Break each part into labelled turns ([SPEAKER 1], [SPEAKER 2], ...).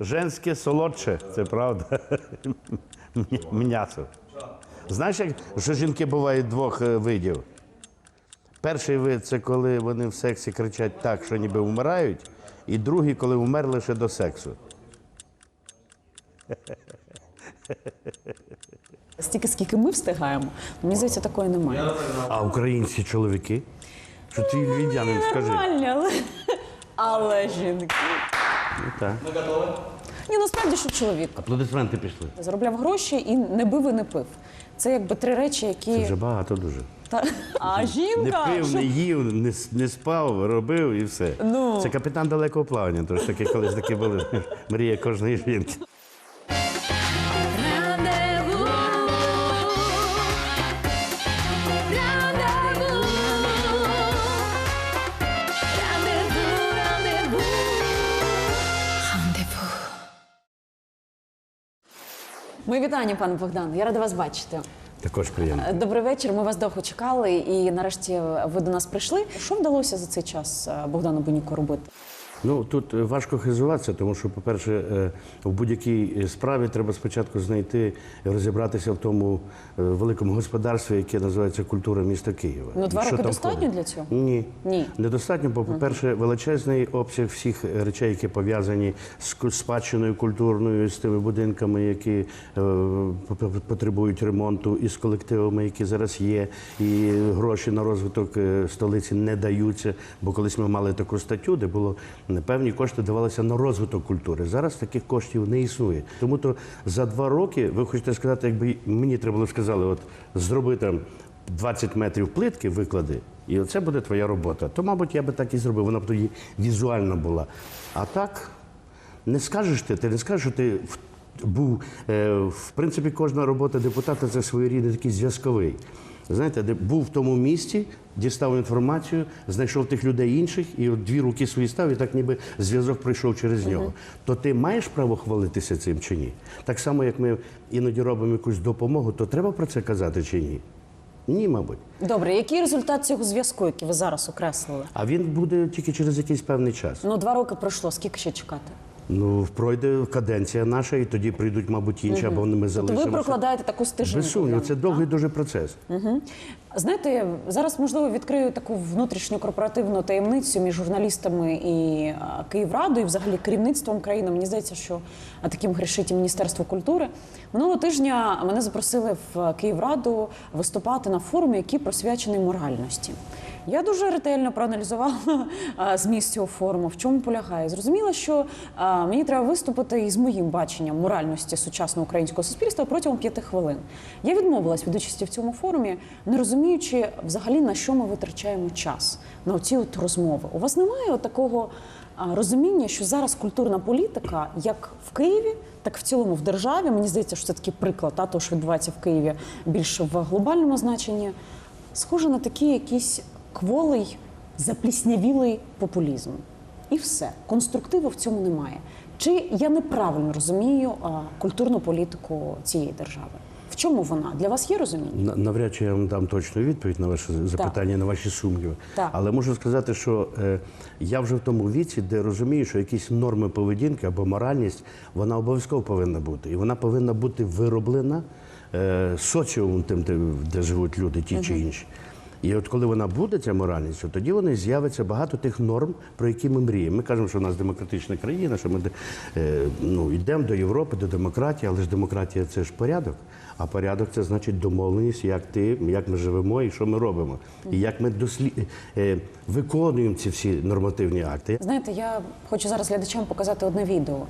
[SPEAKER 1] Женське солодше, це правда. М'ясо. Знаєш, як що жінки бувають двох е, видів? Перший вид це коли вони в сексі кричать так, що ніби вмирають, і другий, коли вмерли ще до сексу.
[SPEAKER 2] Стільки, скільки ми встигаємо, мені здається, такої немає.
[SPEAKER 1] А українські чоловіки? Що ти львів'янин скажи?
[SPEAKER 2] Нормально, але, але жінки.
[SPEAKER 1] Ну, готові?
[SPEAKER 2] Ні, насправді, що чоловік
[SPEAKER 1] Аплодисменти пішли.
[SPEAKER 2] заробляв гроші і не бив і не пив. Це якби три речі, які.
[SPEAKER 1] Це вже багато дуже.
[SPEAKER 2] Та... А
[SPEAKER 1] Не
[SPEAKER 2] жінка.
[SPEAKER 1] пив, не їв, не, с- не спав, робив і все.
[SPEAKER 2] Ну.
[SPEAKER 1] Це капітан далекого плавання. Тож таки колись таки були мрія кожної жінки.
[SPEAKER 2] Мої вітання, пане Богдан. Я рада вас бачити.
[SPEAKER 1] Також приємно.
[SPEAKER 2] Добрий вечір. Ми вас довго чекали, і нарешті ви до нас прийшли. Що вдалося за цей час е, Богдану Боніку робити?
[SPEAKER 1] Ну тут е, важко хизуватися, тому що, по-перше, е, в будь-якій е, справі треба спочатку знайти, розібратися в тому великому господарстві, яке називається культура міста Києва.
[SPEAKER 2] Ну, два роки достатньо для цього?
[SPEAKER 1] Ні.
[SPEAKER 2] Ні.
[SPEAKER 1] Недостатньо, бо, по-перше, величезний обсяг всіх речей, які пов'язані з спадщиною культурною, з тими будинками, які потребують ремонту, і з колективами, які зараз є, і гроші на розвиток столиці не даються. Бо колись ми мали таку статтю, де було певні кошти давалися на розвиток культури. Зараз таких коштів не існує. Тому то за два роки ви хочете сказати, якби мені треба було сказали, от зроби там 20 метрів плитки виклади, і оце буде твоя робота. То, мабуть, я би так і зробив. Вона б тоді візуально була. А так не скажеш ти, ти не скажеш, що ти був. Е, в принципі, кожна робота депутата це своєрідний такий зв'язковий. Знаєте, де був в тому місці, дістав інформацію, знайшов тих людей інших, і от дві руки свої став, і так ніби зв'язок пройшов через нього. То ти маєш право хвалитися цим чи ні? Так само, як ми іноді робимо якусь допомогу, то треба про це казати чи ні? Ні, мабуть.
[SPEAKER 2] Добре, який результат цього зв'язку, який ви зараз окреслили?
[SPEAKER 1] А він буде тільки через якийсь певний час.
[SPEAKER 2] Ну, два роки пройшло. Скільки ще чекати?
[SPEAKER 1] Ну, пройде каденція наша, і тоді прийдуть, мабуть, інші, або ми
[SPEAKER 2] Тобто
[SPEAKER 1] залишимося.
[SPEAKER 2] ви прокладаєте таку стежинку.
[SPEAKER 1] Без сумніву, це довгий дуже процес.
[SPEAKER 2] Знаєте, зараз можливо відкрию таку внутрішню корпоративну таємницю між журналістами і Київрадою, і взагалі керівництвом країни. Мені здається, що таким грішить і Міністерство культури. Минулого тижня мене запросили в Київраду виступати на форумі, який присвячений моральності. Я дуже ретельно проаналізувала зміст цього форуму, в чому полягає. Зрозуміла, що мені треба виступити із моїм баченням моральності сучасного українського суспільства протягом п'яти хвилин. Я відмовилась від участі в цьому форумі, не розуміючи взагалі на що ми витрачаємо час на оці от розмови. У вас немає такого розуміння, що зараз культурна політика, як в Києві, так в цілому в державі. Мені здається, що це такий приклад, та, того, що відбувається в Києві більше в глобальному значенні, схоже на такий якийсь кволий, запліснявілий популізм. І все. Конструктиву в цьому немає. Чи я неправильно розумію культурну політику цієї держави? В чому вона? Для вас є розуміння?
[SPEAKER 1] Навряд чи я вам дам точну відповідь на ваше запитання, на ваші сумніви.
[SPEAKER 2] Так.
[SPEAKER 1] Але можу сказати, що е, я вже в тому віці, де розумію, що якісь норми поведінки або моральність вона обов'язково повинна бути. І вона повинна бути вироблена е, соціумом, тим, де, де живуть люди, ті чи інші. І от коли вона буде, ця моральність, то тоді вони з'явиться багато тих норм, про які ми мріємо. Ми кажемо, що в нас демократична країна, що ми е, ну, йдемо до Європи, до демократії, але ж демократія це ж порядок. А порядок це значить домовленість, як ти, як ми живемо і що ми робимо. І як ми дослід... е, виконуємо ці всі нормативні акти.
[SPEAKER 2] Знаєте, я хочу зараз глядачам показати одне відео.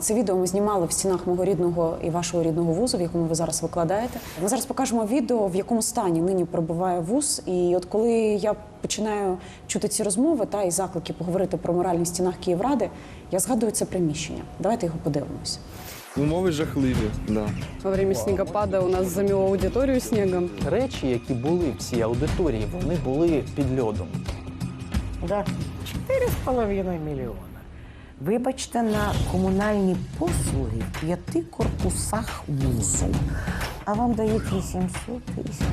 [SPEAKER 2] Це відео ми знімали в стінах мого рідного і вашого рідного вузу, в якому ви зараз викладаєте. Ми зараз покажемо відео, в якому стані нині перебуває вуз. І от коли я починаю чути ці розмови та і заклики поговорити про моральність в стінах Київради, я згадую це приміщення. Давайте його подивимося.
[SPEAKER 3] Умови жахливі, да.
[SPEAKER 4] Во время снігопада у нас заміло аудиторію снігом.
[SPEAKER 5] Речі, які були в цій аудиторії, вони були під льодом.
[SPEAKER 6] Да, 4,5 мільйона. Вибачте, на комунальні послуги в п'яти корпусах вузу. А вам дають 800 тисяч.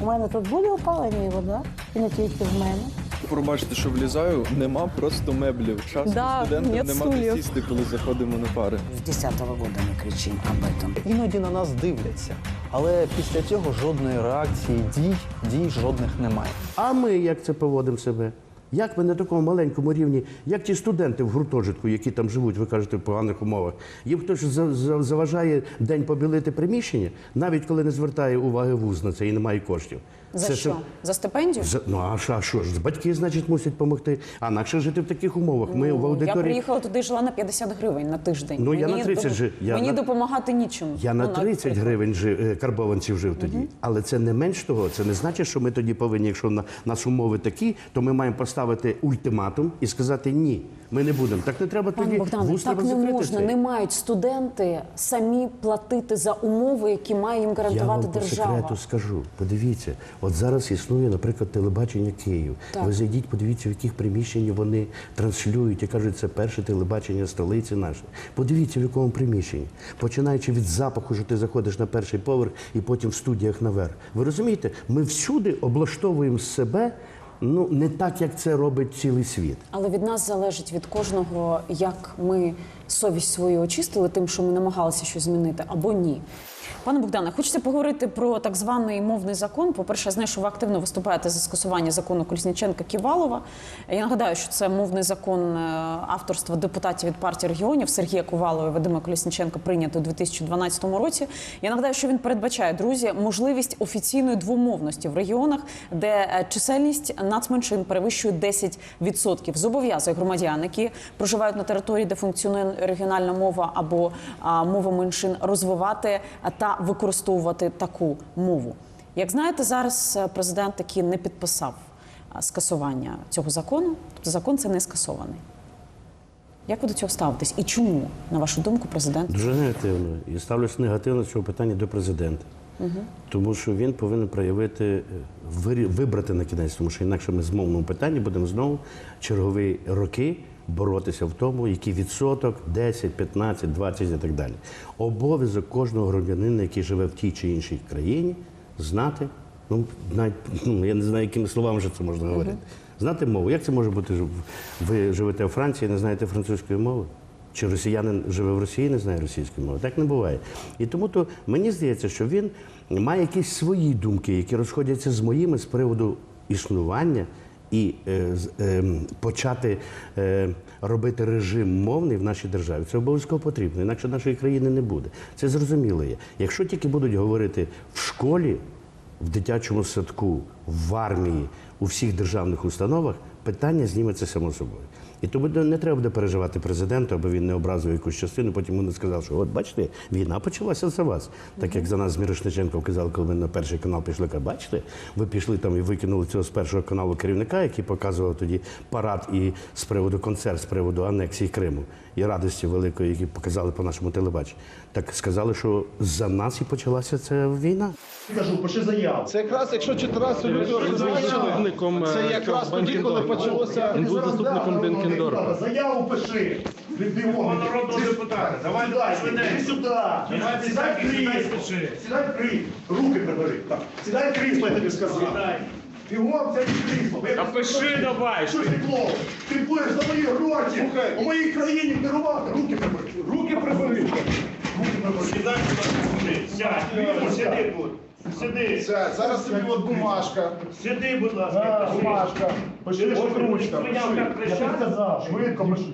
[SPEAKER 6] У мене тут буде опалення і вода, і не тільки в мене.
[SPEAKER 3] Пробачте, що влізаю, нема просто меблів. Часу
[SPEAKER 4] Да,
[SPEAKER 3] студентам
[SPEAKER 4] нет
[SPEAKER 3] нема де сісти, коли заходимо на пари.
[SPEAKER 6] С 10 года мы кричим об этом.
[SPEAKER 5] Іноді на нас дивляться, але після цього жодної реакції, дій, дій жодних немає.
[SPEAKER 1] А ми як це поводимо себе? Як ми на такому маленькому рівні, як ті студенти в гуртожитку, які там живуть, ви кажете, в поганих умовах, їм хтось за- за- заважає день побілити приміщення, навіть коли не звертає уваги вуз на це і немає коштів.
[SPEAKER 2] За
[SPEAKER 1] Це
[SPEAKER 2] що?
[SPEAKER 1] ж-
[SPEAKER 2] За стипендію?
[SPEAKER 1] За- ну а що, а що ж? Батьки, значить, мусять допомогти. А інакше жити в таких умовах. Ми в
[SPEAKER 2] Ну, Я приїхала туди, жила на 50 гривень на тиждень.
[SPEAKER 1] Ну, я на 30
[SPEAKER 2] дом-
[SPEAKER 1] жи- я
[SPEAKER 2] Мені
[SPEAKER 1] на-
[SPEAKER 2] допомагати нічим.
[SPEAKER 1] Я на
[SPEAKER 2] Ну,
[SPEAKER 1] 30 гривень жив, е, карбованців жив тоді. Але це не менш того. Це не значить, що ми тоді повинні, якщо на нас умови такі, то ми маємо поставити ультиматум і сказати ні, ми не будемо. Так не треба
[SPEAKER 2] Пане
[SPEAKER 1] тоді
[SPEAKER 2] Богдане,
[SPEAKER 1] вуз
[SPEAKER 2] так не можна.
[SPEAKER 1] цей.
[SPEAKER 2] Не мають студенти самі платити за умови, які має їм
[SPEAKER 1] Я
[SPEAKER 2] гарантувати
[SPEAKER 1] вам по секрету скажу. Подивіться, от зараз існує, наприклад, телебачення Київ.
[SPEAKER 2] Так.
[SPEAKER 1] Ви зайдіть, подивіться, в яких приміщенні вони транслюють і кажуть, це перше телебачення столиці нашої. Подивіться, в якому приміщенні. Починаючи від запаху, що ти заходиш на перший поверх і потім в студіях наверх. Ви розумієте, ми всюди облаштовуємо себе. Ну не так, як це робить цілий світ.
[SPEAKER 2] Але від нас залежить від кожного, як ми совість свою очистили, тим, що ми намагалися щось змінити, або ні. Пане Богдане, хочеться поговорити про так званий мовний закон. По-перше, я знаю, що ви активно виступаєте за скасування закону Колісніченка Ківалова. Я нагадаю, що це мовний закон е, авторства депутатів від партії регіонів Сергія Ковалова і Вадима Колісніченка прийнятий у 2012 році. Я нагадаю, що він передбачає друзі можливість офіційної двомовності в регіонах, де е, чисельність нацменшин перевищує 10%. Зобов'язує громадян, які проживають на території, де функціонує регіональна мова або мова меншин, розвивати а, та використовувати таку мову. Як знаєте, зараз е, президент таки не підписав скасування цього закону. Тобто закон це не скасований. Як ви до цього ставитесь? І чому, на вашу думку, президент
[SPEAKER 1] Дуже негативно. І ставлюся негативно цього питання до президента. Тому що він повинен проявити, е, вибрати на кінець, тому що інакше ми з мовному питанні будемо знову чергові роки боротися в тому, який відсоток 10, 15, 20 і так далі. Обов'язок кожного громадянина, який живе в тій чи іншій країні, знати, ну навіть ну, я не знаю, якими словами вже це можна говорити. Знати мову. Як це може бути? Ви живете у Франції, не знаєте французької мови? Чи росіянин живе в Росії, не знає російської мови? Так не буває. І тому то мені здається, що він має якісь свої думки, які розходяться з моїми з приводу існування і е, е, почати е, робити режим мовний в нашій державі. Це обов'язково потрібно, інакше нашої країни не буде. Це зрозуміло є. Якщо тільки будуть говорити в школі, в дитячому садку, в армії, у всіх державних установах, питання зніметься само собою. І тому не треба буде переживати президенту, аби він не образив якусь частину, потім він не сказав, що от бачите, війна почалася за вас. Так як за нас з Мірошниченком казали, коли ми на перший канал пішли, каже, бачите, ви пішли там і викинули цього з першого каналу керівника, який показував тоді парад і з приводу концерт, з приводу анексії Криму і радості великої, які показали по нашому телебаченню. Так сказали, що за нас і почалася ця війна.
[SPEAKER 7] Кажу, пиши заяву.
[SPEAKER 8] Це якраз, якщо 14 лютого
[SPEAKER 7] заступником,
[SPEAKER 8] це
[SPEAKER 7] е,
[SPEAKER 8] якраз тоді, коли почалося.
[SPEAKER 7] Він був заступником Бенкендорфа. Заяву пиши. Від народного депутата. Давай, дай, іди сюди. Сідай в крісло. Сідай в крісло. Руки прибери. Сідай в крісло, я тобі сказав. Бігом в крісло. Та пиши давай. Що ж ти клоун? Ти будеш за мої гроші. У моїй країні керувати. Руки прибери. Руки прибери. Руки прибери. Сідай сюди. Сядь. Сиди тут. Сиди.
[SPEAKER 8] Все, зараз тобі от бумажка.
[SPEAKER 7] Сиди, будь ласка. Бумажка. Пиши, от ручка. Пиши. Я тобі сказав, швидко пиши.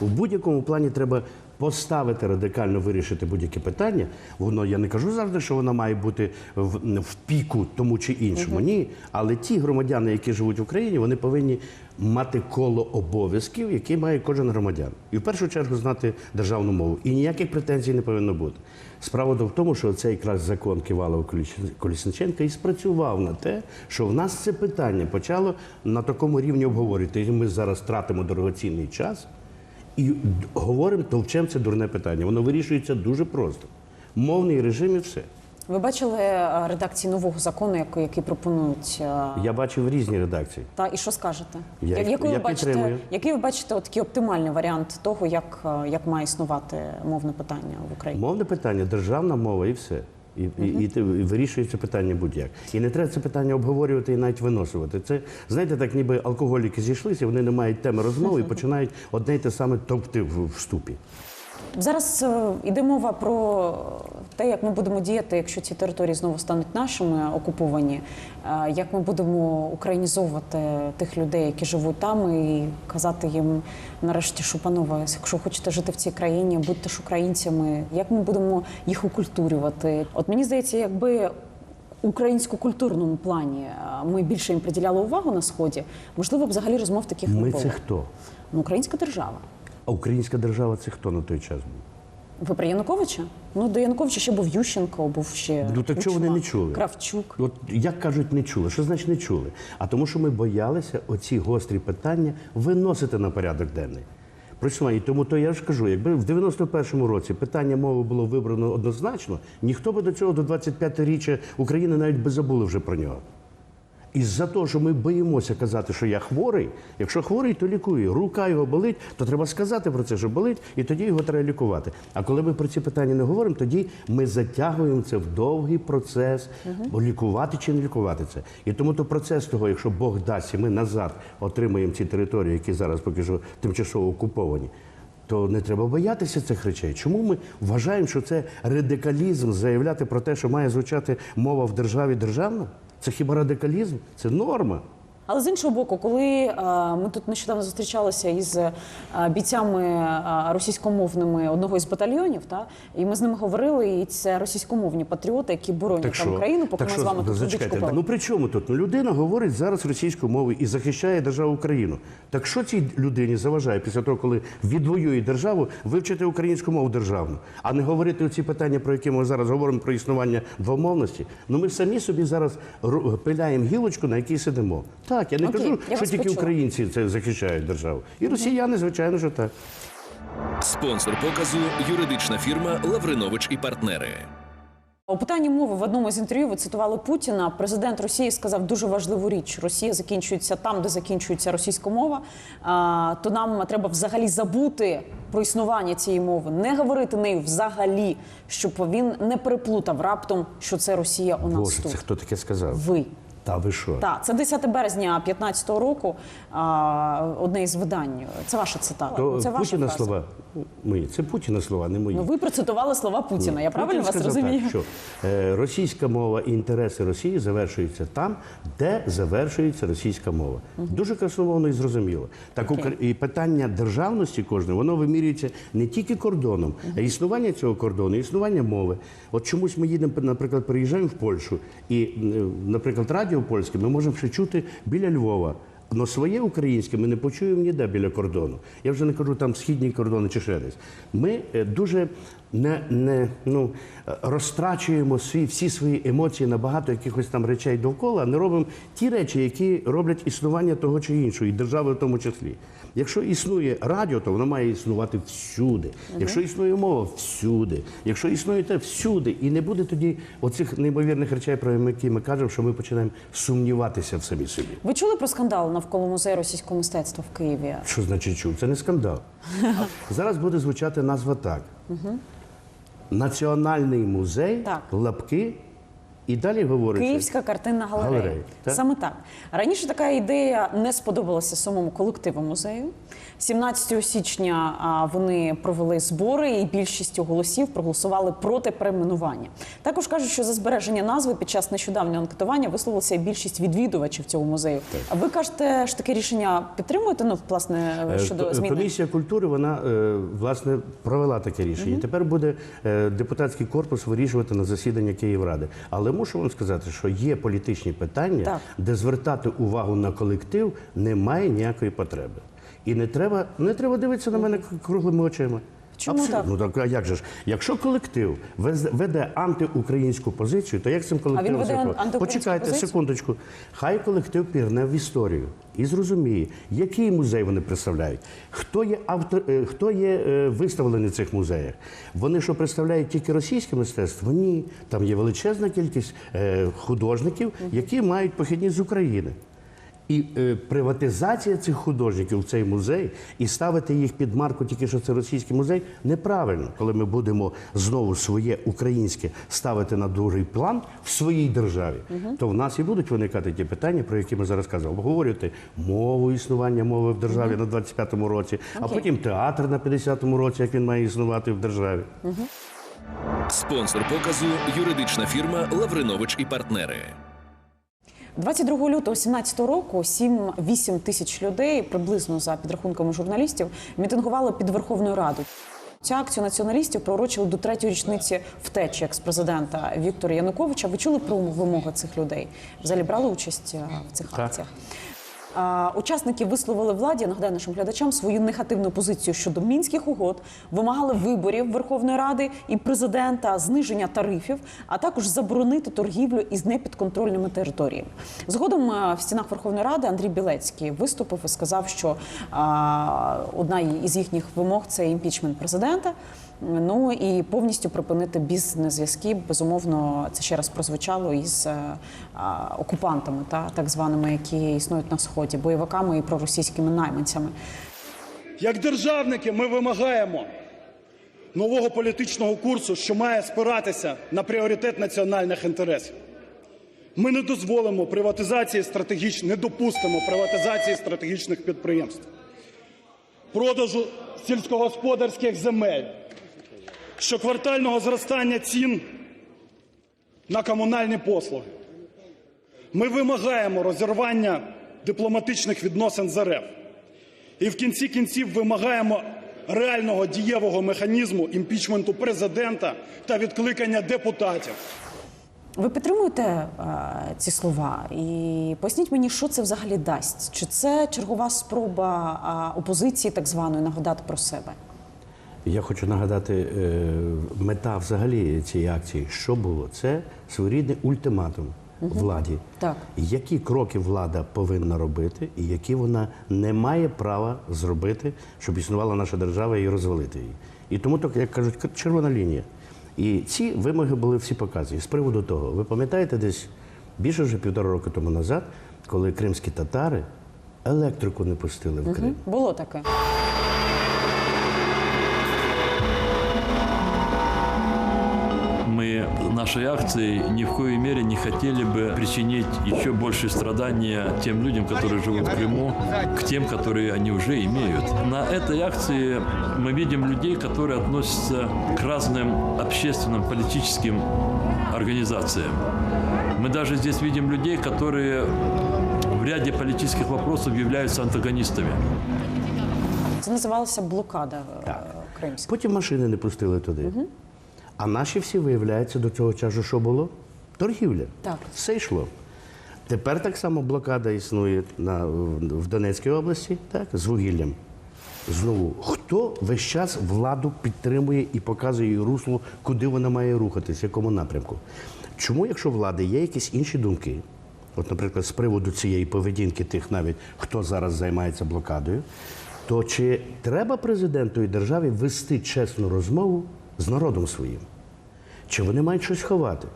[SPEAKER 1] У будь-якому плані треба поставити радикально вирішити будь-яке питання. Воно я не кажу завжди, що воно має бути в, в піку тому чи іншому. Ні. Але ті громадяни, які живуть в Україні, вони повинні мати коло обов'язків, які має кожен громадян. І в першу чергу знати державну мову. І ніяких претензій не повинно бути. Справа в тому, що цей якраз закон Ківалова Колісниченка і спрацював на те, що в нас це питання почало на такому рівні обговорювати. І ми зараз тратимо дорогоцінний час. І говоримо, товчем це дурне питання. Воно вирішується дуже просто. Мовний режим і все.
[SPEAKER 2] ви бачили е, редакції нового закону, який, пропонують? е,
[SPEAKER 1] Я бачив різні редакції.
[SPEAKER 2] Та і що скажете?
[SPEAKER 1] Я я
[SPEAKER 2] ви бачите,
[SPEAKER 1] підтримую.
[SPEAKER 2] який ви бачите такий оптимальний варіант того, як, е, як має існувати мовне питання в Україні?
[SPEAKER 1] Мовне питання, державна мова і все. І, і, і, вирішується питання будь-як. І не треба це питання обговорювати і навіть виносувати. Це знаєте, так ніби алкоголіки зійшлися, вони не мають теми розмови і починають одне й те саме топти в, в ступі.
[SPEAKER 2] Зараз е, йде мова про те, як ми будемо діяти, якщо ці території знову стануть нашими окуповані, е, як ми будемо українізовувати тих людей, які живуть там, і казати їм нарешті, що панове, якщо хочете жити в цій країні, будьте ж українцями. Як ми будемо їх окультурювати? От мені здається, якби. Українсько-культурному плані е, ми більше їм приділяли увагу на сході. Можливо, взагалі розмов таких не
[SPEAKER 1] Ми
[SPEAKER 2] було.
[SPEAKER 1] це хто?
[SPEAKER 2] Ну, українська держава.
[SPEAKER 1] А українська держава це хто на той час був?
[SPEAKER 2] Ви про Януковича? Ну до Януковича ще був Ющенко, був ще
[SPEAKER 1] Ну, так чого вони не чули?
[SPEAKER 2] Кравчук.
[SPEAKER 1] От як кажуть, не чули. Що значить не чули? А тому, що ми боялися оці гострі питання виносити на порядок денний. Причому, і тому то я ж кажу, якби в 91-му році питання мови було вибрано однозначно, ніхто би до цього до 25-річчя України навіть би забули вже про нього. І за того, що ми боїмося казати, що я хворий, якщо хворий, то лікую. Рука його болить, то треба сказати про це, що болить, і тоді його треба лікувати. А коли ми про ці питання не говоримо, тоді ми затягуємо це в довгий процес, бо лікувати чи не лікувати це. І тому то процес того, якщо Бог дасть, і ми назад отримаємо ці території, які зараз поки що тимчасово окуповані. То не треба боятися цих речей. Чому ми вважаємо, що це радикалізм заявляти про те, що має звучати мова в державі державна? Це хіба радикалізм? Це норма.
[SPEAKER 2] Але з іншого боку, коли е, ми тут нещодавно зустрічалися із е, бійцями е, російськомовними одного із батальйонів, та і ми з ними говорили, і це російськомовні патріоти, які боронять там Україну, поки
[SPEAKER 1] так
[SPEAKER 2] ми
[SPEAKER 1] що,
[SPEAKER 2] з вами тут
[SPEAKER 1] зачекайте, ну при чому тут? Ну людина говорить зараз російською мовою і захищає державу Україну. Так що цій людині заважає після того, коли відвоює державу, вивчити українську мову державну, а не говорити ці питання, про які ми зараз говоримо про існування двомовності? Ну ми самі собі зараз пиляємо гілочку, на якій сидимо. Так, я не
[SPEAKER 2] Окей,
[SPEAKER 1] кажу,
[SPEAKER 2] я
[SPEAKER 1] що
[SPEAKER 2] вас
[SPEAKER 1] тільки
[SPEAKER 2] почула.
[SPEAKER 1] українці це захищають державу. І росіяни, звичайно, що так.
[SPEAKER 9] Спонсор показу юридична фірма Лавринович і партнери.
[SPEAKER 2] У питанні мови в одному з інтерв'ю ви цитували Путіна. Президент Росії сказав дуже важливу річ: Росія закінчується там, де закінчується російська мова. А, то нам треба взагалі забути про існування цієї мови, не говорити нею взагалі, щоб він не переплутав раптом, що це Росія у нас
[SPEAKER 1] Боже,
[SPEAKER 2] тут.
[SPEAKER 1] це хто таке сказав?
[SPEAKER 2] Ви.
[SPEAKER 1] Та ви що?
[SPEAKER 2] Так, це 10 березня 15-го року. А, одне із видань. Це ваша цитата.
[SPEAKER 1] То
[SPEAKER 2] це ваша
[SPEAKER 1] Путіна
[SPEAKER 2] фраза.
[SPEAKER 1] слова мої. Це Путіна слова, не мої.
[SPEAKER 2] Ну ви процитували слова Путіна. Я правильно
[SPEAKER 1] Путін
[SPEAKER 2] вас
[SPEAKER 1] сказав
[SPEAKER 2] розумію?
[SPEAKER 1] Так, що е, російська мова і інтереси Росії завершуються там, де завершується російська мова. Дуже красномовно і зрозуміло. Так
[SPEAKER 2] Окей.
[SPEAKER 1] І питання державності кожного воно вимірюється не тільки кордоном, а існування цього кордону, існування мови. От чомусь ми їдемо, наприклад, приїжджаємо в Польщу, і, наприклад, радіо польське ми можемо ще чути біля Львова. Но своє українське ми не почуємо ніде біля кордону. Я вже не кажу там східні кордони чи ще десь. Ми е, дуже не, не ну, е, розтрачуємо свої, всі свої емоції на багато якихось там речей довкола, а не робимо ті речі, які роблять існування того чи іншого, і держави в тому числі. Якщо існує радіо, то воно має існувати всюди. Якщо існує мова, всюди. Якщо існує те всюди, і не буде тоді оцих неймовірних речей, про які ми кажемо, що ми починаємо сумніватися в самі собі.
[SPEAKER 2] Ви чули про скандал навколо музею російського мистецтва в Києві?
[SPEAKER 1] Що значить чув? Це не скандал. Зараз буде звучати назва так: Національний музей,
[SPEAKER 2] Так.
[SPEAKER 1] лапки, і далі говориться.
[SPEAKER 2] Київська картинна галерея.
[SPEAKER 1] Галерея, так.
[SPEAKER 2] Саме так. Раніше така ідея не сподобалася самому колективу музею. 17 січня вони провели збори і більшістю голосів проголосували проти перейменування. Також кажуть, що за збереження назви під час нещодавнього анкетування висловилася більшість відвідувачів цього музею. А ви кажете, що таке рішення підтримуєте? Ну, власне,
[SPEAKER 1] Е,
[SPEAKER 2] щодо зміни?
[SPEAKER 1] Комісія культури вона е, власне провела таке рішення. Тепер буде е, депутатський корпус вирішувати на засідання Київради. Але мушу вам сказати, що є політичні питання,
[SPEAKER 2] Так.
[SPEAKER 1] де звертати увагу на колектив немає ніякої потреби. І не треба, не треба дивитися на мене круглими очима.
[SPEAKER 2] Чому
[SPEAKER 1] Абсолютно.
[SPEAKER 2] так?
[SPEAKER 1] Ну так а як же ж? Якщо колектив веде антиукраїнську позицію, то як цим колективом
[SPEAKER 2] веде
[SPEAKER 1] святкувати?
[SPEAKER 2] антиукраїнську
[SPEAKER 1] Почекайте
[SPEAKER 2] позицію?
[SPEAKER 1] секундочку. Хай колектив пірне в історію і зрозуміє, який музей вони представляють, хто є автор, е, хто є е, виставлений в цих музеях. Вони що представляють тільки російське мистецтво? Ні, там є величезна кількість е, художників, які мають похідність з України. І е, приватизація цих художників в цей музей і ставити їх під марку, тільки що це російський музей, неправильно. Коли ми будемо знову своє українське ставити на другий план в своїй державі, то в нас і будуть виникати ті питання, про які ми зараз казали. Обговорювати мову існування мови в державі на 25-му році, а потім театр на 50-му році, як він має існувати в державі.
[SPEAKER 9] Спонсор показу юридична фірма Лавринович і партнери.
[SPEAKER 2] 22 лютого 2017 року 7-8 тисяч людей, приблизно за підрахунками журналістів, мітингували під Верховною Радою. Цю акцію націоналістів пророчили до третьої річниці втечі екс-президента Віктора Януковича. Ви чули про вимоги цих людей? Взагалі брали участь е, в цих акціях? Учасники висловили владі, я нагадаю нашим глядачам, свою негативну позицію щодо мінських угод, вимагали виборів Верховної Ради і президента, зниження тарифів, а також заборонити торгівлю із непідконтрольними територіями. Згодом е, в стінах Верховної Ради Андрій Білецький виступив і сказав, що одна із їхніх вимог це імпічмент президента. Ну і повністю припинити бізнес-зв'язки. Безумовно, це ще раз прозвучало із е, окупантами, та так званими, які існують на сході, бойовиками і проросійськими найманцями.
[SPEAKER 7] Як державники ми вимагаємо нового політичного курсу, що має спиратися на пріоритет національних інтересів. Ми не дозволимо приватизації стратегічних, не допустимо приватизації стратегічних підприємств, продажу сільськогосподарських земель, щоквартального зростання цін на комунальні послуги. Ми вимагаємо розірвання дипломатичних відносин з РФ. І в кінці кінців вимагаємо реального дієвого механізму імпічменту президента та відкликання депутатів.
[SPEAKER 2] Ви підтримуєте е, ці слова? І поясніть мені, що це взагалі дасть? Чи це чергова спроба а, опозиції, так званої, нагадати про себе?
[SPEAKER 1] Я хочу нагадати, е, мета взагалі цієї акції, що було? Це своєрідний ультиматум владі.
[SPEAKER 2] Так.
[SPEAKER 1] Які кроки влада повинна робити, і які вона не має права зробити, щоб існувала наша держава і розвалити її. І тому, так, як кажуть, червона лінія. І ці вимоги були всі показані. З приводу того, ви пам'ятаєте, десь більше вже півтора року тому назад, коли кримські татари електрику не пустили в Крим.
[SPEAKER 2] Було таке.
[SPEAKER 10] нашей акцией ни в коей мере не хотели бы причинить еще больше страдания тем людям, которые живут в Крыму, к тем, которые они уже имеют. На этой акции мы видим людей, которые относятся к разным общественным, политическим организациям. Мы даже здесь видим людей, которые в ряде политических вопросов являются антагонистами.
[SPEAKER 2] Це називалося блокада е,
[SPEAKER 1] Так.
[SPEAKER 2] кримська.
[SPEAKER 1] Потім машини не пустили туди. А наші всі, виявляється, до цього часу що було? Торгівля.
[SPEAKER 2] Так.
[SPEAKER 1] Все йшло. Тепер так само блокада існує на, в Донецькій області, так, з вугіллям. Знову, хто весь час владу підтримує і показує їй русло, куди вона має рухатись, в якому напрямку? Чому, якщо влади є якісь інші думки, от, наприклад, з приводу цієї поведінки тих навіть, хто зараз займається блокадою, то чи треба президенту і державі вести чесну розмову з народом своїм? Чи вони мають щось ховати?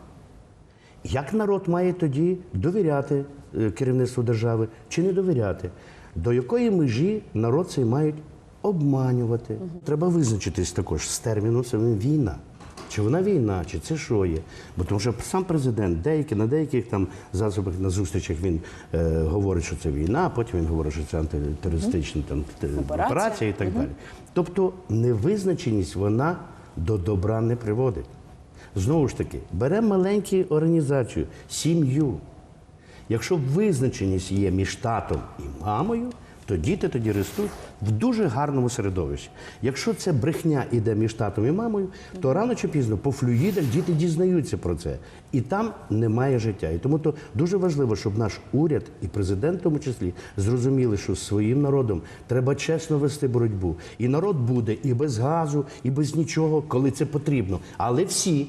[SPEAKER 1] Як народ має тоді довіряти е, керівництву держави чи не довіряти? До якої межі народ цей мають обманювати? Треба визначитись також з терміном самим війна. Чи вона війна, чи це що є? Бо тому що сам президент деякі на деяких там засобах на зустрічах він е, говорить, що це війна, а потім він говорить, що це антитерористична там
[SPEAKER 2] Операція.
[SPEAKER 1] операція і так далі. Тобто невизначеність вона до добра не приводить. Знову ж таки, беремо маленьку організацію, сім'ю. Якщо визначеність є між татом і мамою, то діти тоді ростуть в дуже гарному середовищі. Якщо це брехня іде між татом і мамою, то рано чи пізно по флюїдах діти дізнаються про це. І там немає життя. І тому то дуже важливо, щоб наш уряд і президент, в тому числі, зрозуміли, що своїм народом треба чесно вести боротьбу. І народ буде і без газу, і без нічого, коли це потрібно. Але всі.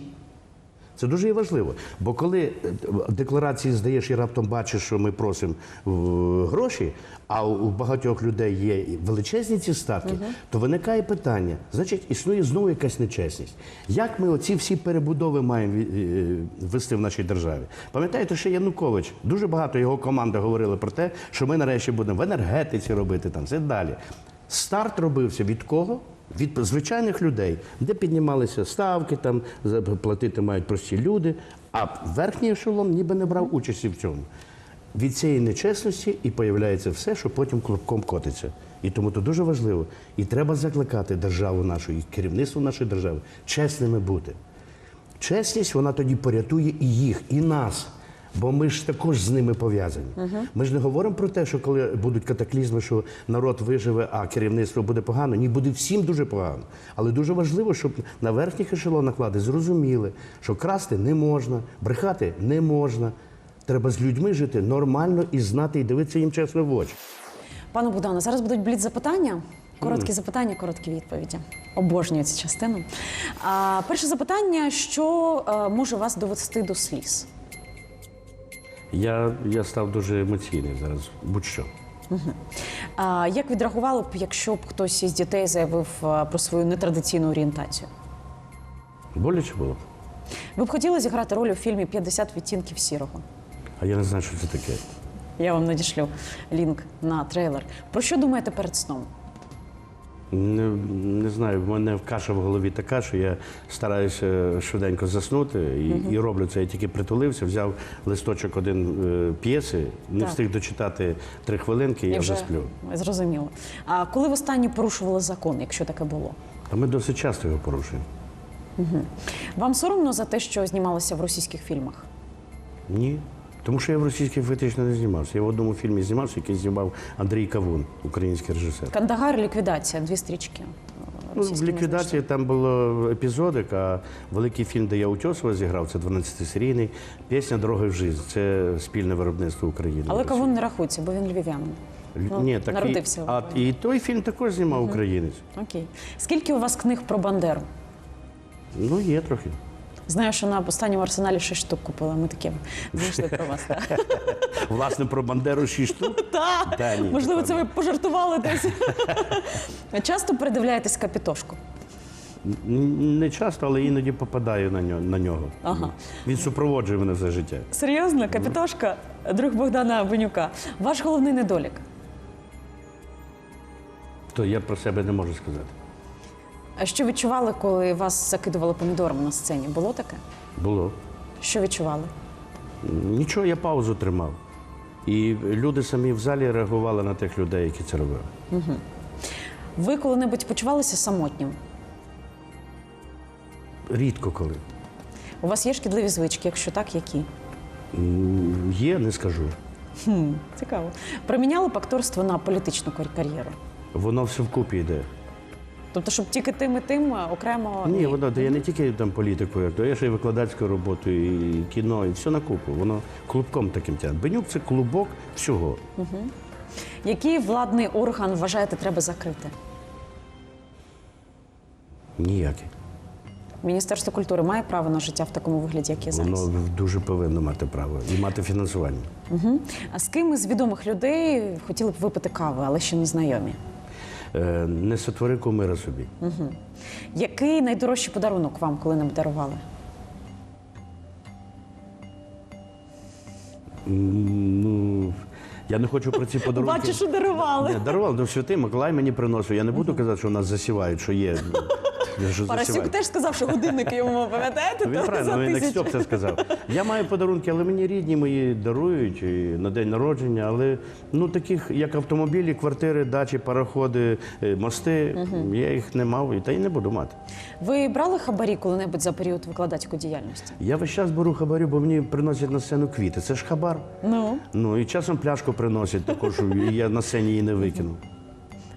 [SPEAKER 1] Це дуже є важливо. Бо коли е, декларації здаєш і раптом бачиш, що ми просимо е, гроші, а у багатьох людей є величезні ці статки, то виникає питання: значить, існує знову якась нечесність. Як ми оці всі перебудови маємо е, вести в нашій державі? Пам'ятаєте, що Янукович дуже багато його команда говорили про те, що ми нарешті будемо в енергетиці робити там це далі. Старт робився від кого? Від звичайних людей, де піднімалися ставки, там платити мають прості люди, а верхній ешелон ніби не брав участі в цьому. Від цієї нечесності і появляється все, що потім клубком котиться. І тому то дуже важливо. І треба закликати державу нашу, і керівництво нашої держави чесними бути. Чесність вона тоді порятує і їх, і нас. Бо ми ж також з ними пов'язані. Ми ж не говоримо про те, що коли будуть катаклізми, що народ виживе, а керівництво буде погано. Ні, буде всім дуже погано. Але дуже важливо, щоб на верхніх ешелонах влади зрозуміли, що красти не можна, брехати не можна. Треба з людьми жити нормально і знати, і дивитися їм чесно в очі.
[SPEAKER 2] Пане Богдане, зараз будуть бліц запитання. Короткі запитання, короткі відповіді. Обожнюю цю частину. А, перше запитання: що е, може вас довести до сліз?
[SPEAKER 1] Я, я став дуже емоційний зараз, будь-що.
[SPEAKER 2] А, як відреагували б, якщо б хтось із дітей заявив е, про свою нетрадиційну орієнтацію?
[SPEAKER 1] Боляче було. б.
[SPEAKER 2] Ви б хотіли зіграти роль у фільмі «50 відтінків сірого?
[SPEAKER 1] А я не знаю, що це таке.
[SPEAKER 2] Я вам надішлю лінк на трейлер. Про що думаєте перед сном?
[SPEAKER 1] Не, не знаю, в мене каша в голові така, що я стараюся швиденько заснути і, і роблю це. Я тільки притулився, взяв листочок один е, п'єси, не
[SPEAKER 2] Так.
[SPEAKER 1] встиг дочитати три хвилинки, і я вже сплю.
[SPEAKER 2] Зрозуміло. А коли в останнє порушували закон, якщо таке було?
[SPEAKER 1] А ми досить часто його порушуємо.
[SPEAKER 2] Вам соромно за те, що знімалося в російських фільмах?
[SPEAKER 1] Ні. Тому що я в російській фактично не знімався. Я в одному фільмі знімався, який знімав Андрій Кавун, український режисер.
[SPEAKER 2] Кандагар, ліквідація, дві стрічки.
[SPEAKER 1] Ну, в ліквідації там було епізодик, а великий фільм, де я Утьосова зіграв, це 12-серійний. Пісня Дороги в жизнь. Це спільне виробництво України.
[SPEAKER 2] Але. Кавун не рахується, бо він львів'янин. Ну,
[SPEAKER 1] Ні, так
[SPEAKER 2] народився
[SPEAKER 1] і, а, і той фільм також знімав українець.
[SPEAKER 2] Окей. Скільки у вас книг про Бандеру?
[SPEAKER 1] Ну, є трохи.
[SPEAKER 2] Знаю, що на останньому арсеналі 6 штук купила. Ми таке знайшли про вас.
[SPEAKER 1] Власне, про Бандеру шість штук.
[SPEAKER 2] Так, можливо, це ви пожартували десь. Часто передивляєтесь капітошку.
[SPEAKER 1] Не часто, але іноді попадаю на нього. На нього.
[SPEAKER 2] Ага.
[SPEAKER 1] Він супроводжує мене все життя.
[SPEAKER 2] Серйозно, капітошка, друг Богдана Бенюка. Ваш головний недолік.
[SPEAKER 1] То я про себе не можу сказати.
[SPEAKER 2] А що відчували, коли вас закидували помідором на сцені? Було таке?
[SPEAKER 1] Було.
[SPEAKER 2] Що відчували?
[SPEAKER 1] Нічого, я паузу тримав. І люди самі в залі реагували на тих людей, які це робили.
[SPEAKER 2] Ви коли-небудь почувалися самотнім?
[SPEAKER 1] Рідко коли.
[SPEAKER 2] У вас є шкідливі звички? Якщо так, які?
[SPEAKER 1] М, Є, не скажу.
[SPEAKER 2] Цікаво. Проміняли б акторство на політичну кар- кар'єру?
[SPEAKER 1] Воно все вкупі йде.
[SPEAKER 2] Тобто, щоб тільки тим і тим окремо.
[SPEAKER 1] Ні, воно я не тільки там політикою, то я ще й викладацькою роботою, і кіно, і все на купу. Воно клубком таким тягне. Бенюк це клубок всього.
[SPEAKER 2] Який владний орган вважаєте треба закрити?
[SPEAKER 1] Ніякий.
[SPEAKER 2] Міністерство культури має право на життя в такому вигляді, як є зараз?
[SPEAKER 1] Воно дуже повинно мати право і мати фінансування.
[SPEAKER 2] А з ким із відомих людей хотіли б випити кави, але ще не знайомі?
[SPEAKER 1] Е, не сотвори кумира собі.
[SPEAKER 2] Який найдорожчий подарунок вам коли-небудь дарували?
[SPEAKER 1] Ну, я не хочу про ці подарунки.
[SPEAKER 2] Бачу, що дарували.
[SPEAKER 1] Не, дарували, ну святий Миколай мені приносив. Я не буду казати, що у нас засівають, що є.
[SPEAKER 2] Парасюк теж сказав, що годинник йому, пам'ятаєте?
[SPEAKER 1] Він
[SPEAKER 2] то
[SPEAKER 1] правильно, він. Екстьоп це сказав. Я маю подарунки, але мені рідні мої дарують і на день народження. Але ну таких, як автомобілі, квартири, дачі, пароходи, е, мости, я їх не мав і та й не буду мати.
[SPEAKER 2] Ви брали хабарі коли-небудь за період викладацької діяльності?
[SPEAKER 1] Я весь час беру хабарю, бо мені приносять на сцену квіти. Це ж хабар.
[SPEAKER 2] Ну.
[SPEAKER 1] Ну і часом пляшку приносять, також і я на сцені її не викину.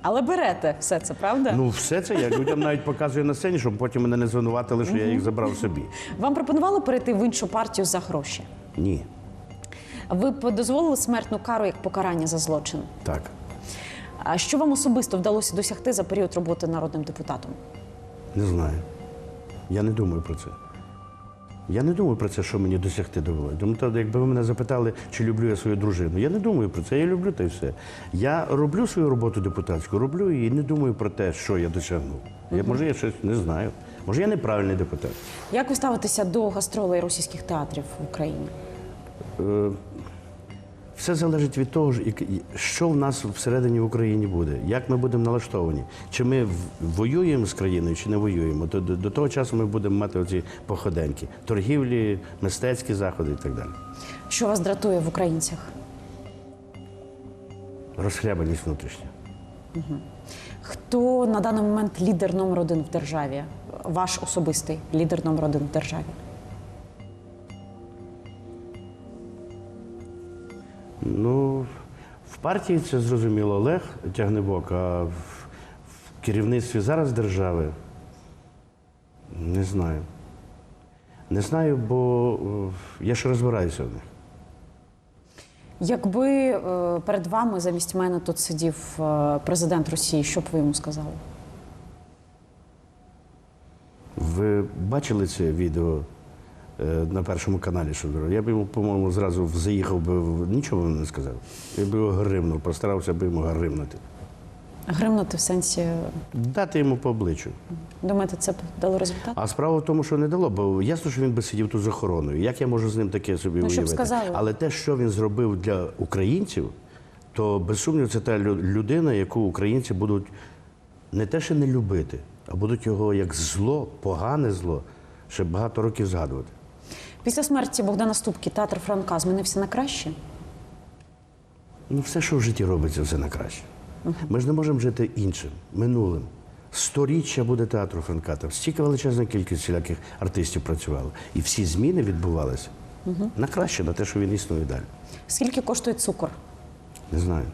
[SPEAKER 2] Але берете все це, правда?
[SPEAKER 1] Ну, все це я людям навіть показую на сцені, щоб потім мене не звинуватили, що я їх забрав собі.
[SPEAKER 2] Вам пропонували перейти в іншу партію за гроші?
[SPEAKER 1] Ні,
[SPEAKER 2] Ви б дозволили смертну кару як покарання за злочин?
[SPEAKER 1] так.
[SPEAKER 2] А що вам особисто вдалося досягти за період роботи народним депутатом?
[SPEAKER 1] Не знаю. Я не думаю про це. Я не думаю про це, що мені досягти довелося. То, якби ви мене запитали, чи люблю я свою дружину, я не думаю про це, я люблю та й все. Я роблю свою роботу депутатську, роблю і не думаю про те, що я досягнув. Я, може, я щось не знаю. Може, я неправильний депутат.
[SPEAKER 2] Як ви ставитеся до гастролей російських театрів в Україні?
[SPEAKER 1] Е, Все залежить від того, що в нас всередині в Україні буде, як ми будемо налаштовані. Чи ми воюємо з країною, чи не воюємо. То до, до того часу ми будемо мати оці походеньки, торгівлі, мистецькі заходи і так далі.
[SPEAKER 2] Що вас дратує в українцях?
[SPEAKER 1] Розхлябаність внутрішня.
[SPEAKER 2] Хто на даний момент лідер номер один в державі? Ваш особистий лідер номер один в державі?
[SPEAKER 1] Ну, в партії це зрозуміло Олег Тягнебок, а в, в керівництві зараз держави не знаю. Не знаю, бо е, я ще розбираюся в них.
[SPEAKER 2] Якби е, перед вами замість мене тут сидів е, президент Росії, що б ви йому сказали?
[SPEAKER 1] Ви бачили це відео на першому каналі, що я б йому, по-моєму, зразу заїхав би, нічого не сказав. Я б його гримнув, постарався б йому гримнути.
[SPEAKER 2] Гримнути в сенсі,
[SPEAKER 1] Дати йому по обличчю.
[SPEAKER 2] думаєте, це б дало результат?
[SPEAKER 1] А справа в тому, що не дало, бо ясно, що він би сидів тут з охороною. Як я можу з ним таке собі
[SPEAKER 2] Ну,
[SPEAKER 1] уявити?
[SPEAKER 2] сказали.
[SPEAKER 1] Але те, що він зробив для українців, то без сумніву це та людина, яку українці будуть не те, що не любити, а будуть його як зло, погане зло, ще багато років згадувати.
[SPEAKER 2] Після смерті Богдана Ступки театр Франка змінився на краще?
[SPEAKER 1] Ну, все, що в житті робиться, все на краще. Ми ж не можемо жити іншим, минулим. Сторіччя буде театру Франка. Там стільки величезна кількість всіляких артистів працювала. І всі зміни відбувалися на краще, на те, що він існує далі.
[SPEAKER 2] Скільки коштує цукор?
[SPEAKER 1] Не знаю.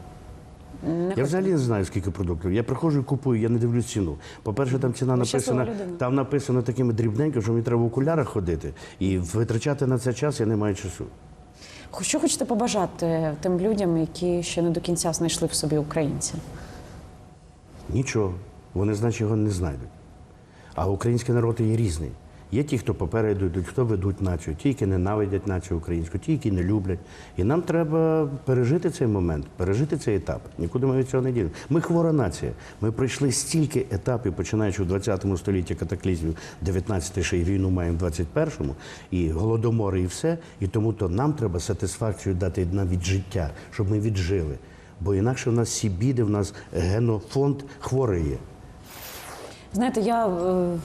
[SPEAKER 2] Не
[SPEAKER 1] Я взагалі не знаю, скільки продуктів. Я приходжу і купую, я не дивлюсь ціну. По-перше, там ціна написана, там написано такими дрібненькими, що мені треба в окулярах ходити. І витрачати на це час я не маю часу.
[SPEAKER 2] Що хочете побажати тим людям, які ще не до кінця знайшли в собі українця?
[SPEAKER 1] Нічого. Вони, значить, його не знайдуть. А український народ є різний. Є ті, хто попереду йдуть, хто ведуть націю, ті, які ненавидять націю українську, ті, які не люблять. І нам треба пережити цей момент, пережити цей етап. Нікуди ми від цього не ділимо. Ми хвора нація. Ми пройшли стільки етапів, починаючи в 20 столітті катаклізмів, 19 ще й війну маємо в 21-му, і голодомори, і все. І тому то нам треба сатисфакцію дати навіть життя, щоб ми віджили. Бо інакше в нас всі біди, в нас генофонд хворий є.
[SPEAKER 2] Знаєте, я е,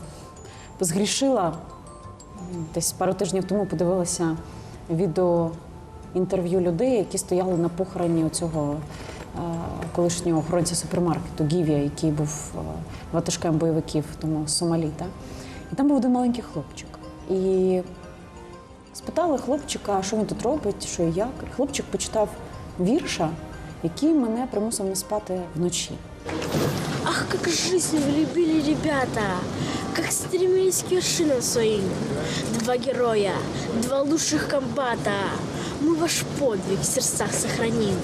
[SPEAKER 2] згрішила десь пару тижнів тому подивилася відео інтерв'ю людей, які стояли на похороні цього е, колишнього охоронця супермаркету Гівія, який був е, ватажком бойовиків тому Сомалі. Та? І там був один маленький хлопчик. І спитали хлопчика, що він тут робить, що і як. Хлопчик почитав вірша, який мене примусив не спати вночі.
[SPEAKER 11] Ах, как жизнь влюбили ребята, как стремились к вершинам своим. Два героя, два лучших комбата. Мы ваш подвиг в сердцах сохраним.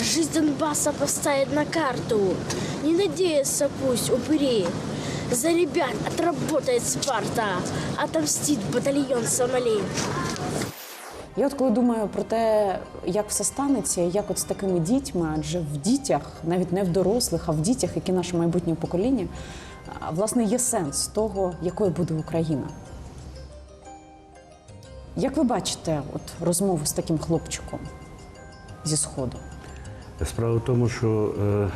[SPEAKER 11] Жизнь Донбасса поставит на карту. Не надеяться пусть упыри. За ребят отработает Спарта, отомстит батальон Сомали.
[SPEAKER 2] Я от коли думаю про те, як все станеться, як от з такими дітьми, адже в дітях, навіть не в дорослих, а в дітях, які наше майбутнє покоління, власне, є сенс того, якою буде Україна. Як ви бачите от, розмову з таким хлопчиком зі Сходу?
[SPEAKER 1] Справа в тому, що е,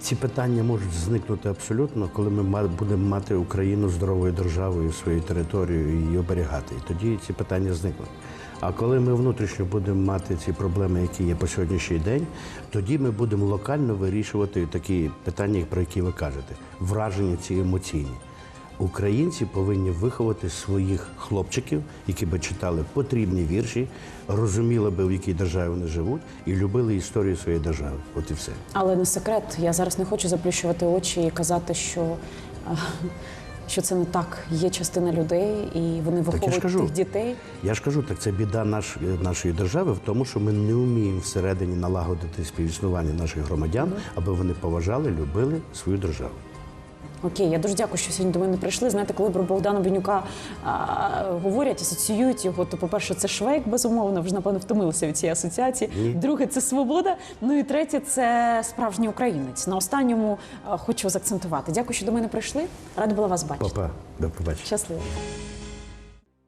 [SPEAKER 1] ці питання можуть зникнути абсолютно, коли ми будемо мати Україну здоровою державою, своєю територією і її оберігати. І тоді ці питання зникнуть. А коли ми внутрішньо будемо мати ці проблеми, які є по сьогоднішній день, тоді ми будемо локально вирішувати такі питання, про які ви кажете, враження ці емоційні. Українці повинні виховати своїх хлопчиків, які би читали потрібні вірші, розуміли би, в якій державі вони живуть, і любили історію своєї держави. От і все.
[SPEAKER 2] Але не секрет, я зараз не хочу заплющувати очі і казати, що, що це не так. Є частина людей, і вони виховують
[SPEAKER 1] кажу.
[SPEAKER 2] тих дітей.
[SPEAKER 1] Я ж кажу, так це біда наш, нашої держави в тому, що ми не вміємо всередині налагодити співіснування наших громадян, аби вони поважали, любили свою державу.
[SPEAKER 2] Окей, я дуже дякую, що сьогодні до мене прийшли. Знаєте, коли про Богдана Бенюка а, говорять, асоціюють його, то, по-перше, це Швейк, безумовно, вже напевно втомилися від цієї асоціації. Друге, це свобода. Ну і третє, це справжній українець. На останньому а, хочу закцентувати. Дякую, що до мене прийшли. Рада була вас бачити.
[SPEAKER 1] Папа, до побачення.
[SPEAKER 2] Щасливо.